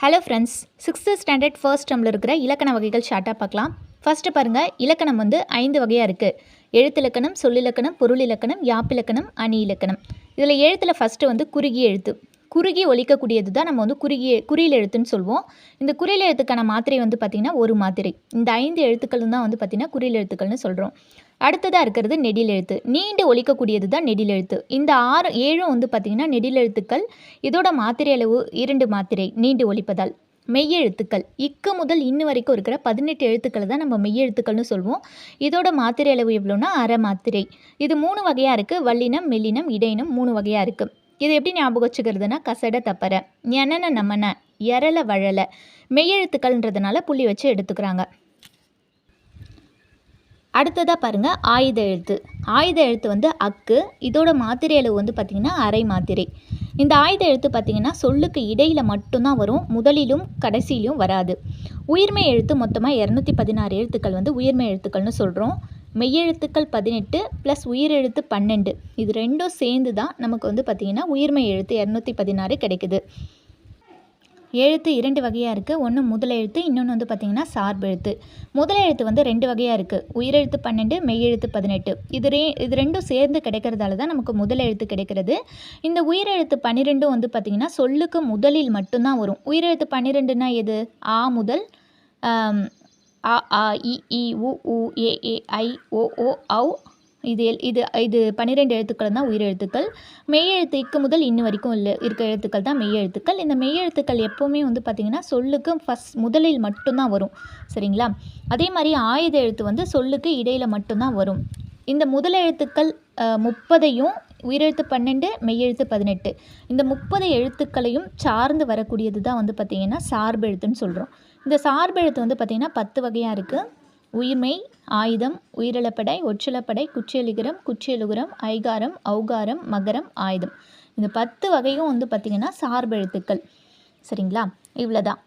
Hello friends sixth standard first டேர்மில் இருக்கிற இலக்கண வகைகள் ஷார்ட்டாக பார்க்கலாம். ஃபஸ்ட்டு பாருங்கள் இலக்கணம் வந்து ஐந்து வகையாக இருக்குது எழுத்திலக்கணம் சொல்லிலக்கணம் பொருள் இலக்கணம் யாப்பிலக்கணம் அணி இலக்கணம். இதில் எழுத்தில் ஃபஸ்ட்டு வந்து குறுகிய எழுத்து. குறுகி ஒழிக்கக்கூடியது தான் நம்ம வந்து குறுகிய குறியில் எழுத்துன்னு சொல்லுவோம் இந்த குறியில் எழுத்துக்கான மாத்திரை வந்து பார்த்திங்கன்னா ஒரு மாத்திரை. இந்த ஐந்து எழுத்துக்களும் தான் வந்து பார்த்திங்கன்னா குறியில் எழுத்துக்கள்னு சொல்கிறோம் அடுத்ததாக இருக்கிறது நெடில் எழுத்து. நீண்டு ஒழிக்கக்கூடியது தான் நெடில் எழுத்து. இந்த ஆறு ஏழும் வந்து பார்த்திங்கன்னா நெடில் எழுத்துக்கள். இதோட மாத்திரை அளவு இரண்டு மாத்திரை நீண்டு ஒழிப்பதால் மெய்யெழுத்துக்கள் இக்கு முதல் இன்னு வரைக்கும் இருக்கிற பதினெட்டு எழுத்துக்களை தான் நம்ம மெய்யெழுத்துக்கள்னு சொல்லுவோம் இதோட மாத்திரை அளவு எவ்வளோன்னா அரை மாத்திரை. இது மூணு வகையாக இருக்குது வல்லினம் மெல்லினம் இடையினம் மூணு வகையாக இருக்குது இது எப்படி ஞாபகம் வச்சுக்கிறதுனா கசட தப்பற எனன நம்மன எரல வழல மெய்யெழுத்துக்கள்ன்றதுனால புள்ளி வச்சு எடுத்துக்கிறாங்க. அடுத்ததாக பாருங்கள் ஆயுத எழுத்து. ஆயுத எழுத்து வந்து அக்கு இதோட மாத்திரை அளவு வந்து பார்த்திங்கன்னா அரை மாத்திரை. இந்த ஆயுத எழுத்து பார்த்திங்கன்னா சொல்லுக்கு இடையில் மட்டும்தான் வரும் முதலிலும் கடைசியிலும் வராது. உயிர்மை எழுத்து மொத்தமாக இரநூத்தி பதினாறு எழுத்துக்கள் வந்து உயிர்மை எழுத்துக்கள்னு சொல்கிறோம் மெய்யெழுத்துக்கள் பதினெட்டு ப்ளஸ் உயிரெழுத்து பன்னெண்டு. இது ரெண்டும் சேர்ந்து தான் நமக்கு வந்து பார்த்திங்கன்னா உயிர்மை எழுத்து இரநூத்தி பதினாறு கிடைக்குது. எழுத்து இரண்டு வகையாக இருக்குது ஒன்று முதல் எழுத்து இன்னொன்று வந்து பார்த்திங்கன்னா சார்பு எழுத்து. முதல் எழுத்து வந்து ரெண்டு வகையாக இருக்குது உயிரெழுத்து பன்னெண்டு மெய்யெழுத்து பதினெட்டு. இது ரே இது ரெண்டும் சேர்ந்து கிடைக்கிறதால தான் நமக்கு முதல் எழுத்து கிடைக்கிறது. இந்த உயிரெழுத்து பன்னிரெண்டும் வந்து பார்த்திங்கன்னா சொல்லுக்கு முதலில் மட்டும்தான் வரும். உயிரெழுத்து பன்னிரெண்டுனா எது? ஆ முதல் அ ஆ இ ஈ உ ஊ ஏ ஏ ஐ ஓ ஓ ஔ. இது எல் இது இது பன்னிரெண்டு எழுத்துக்கள் தான் உயிரெழுத்துக்கள். மெய்யெழுத்து இக்கு முதல் இன்னும் வரைக்கும் இல்லை இருக்க எழுத்துக்கள் தான் மெய்யெழுத்துக்கள் இந்த மெய்யெழுத்துக்கள் எப்போவுமே வந்து பார்த்திங்கன்னா சொல்லுக்கு ஃபஸ்ட் முதலில் மட்டும்தான் வரும். சரிங்களா? அதே மாதிரி ஆயுத எழுத்து வந்து சொல்லுக்கு இடையில் மட்டும்தான் வரும். இந்த முதல் எழுத்துக்கள் முப்பதையும் உயிரெழுத்து பன்னெண்டு மெய்யெழுத்து பதினெட்டு. இந்த முப்பது எழுத்துக்களையும் சார்ந்து வரக்கூடியது தான் வந்து பார்த்திங்கன்னா சார்பு எழுத்துன்னு சொல்கிறோம் இந்த சார்பு எழுத்து வந்து பார்த்திங்கன்னா பத்து வகையாக இருக்குது உயிர்மை ஆயுதம் உயிரிழப்படை ஒற்றிலப்படை குச்சியலிகரம் குச்சியலுகரம் ஐகாரம் ஔகாரம் மகரம் ஆயுதம். இந்த பத்து வகையும் வந்து பார்த்திங்கன்னா சார்பு எழுத்துக்கள். சரிங்களா? இவ்வளோ தான்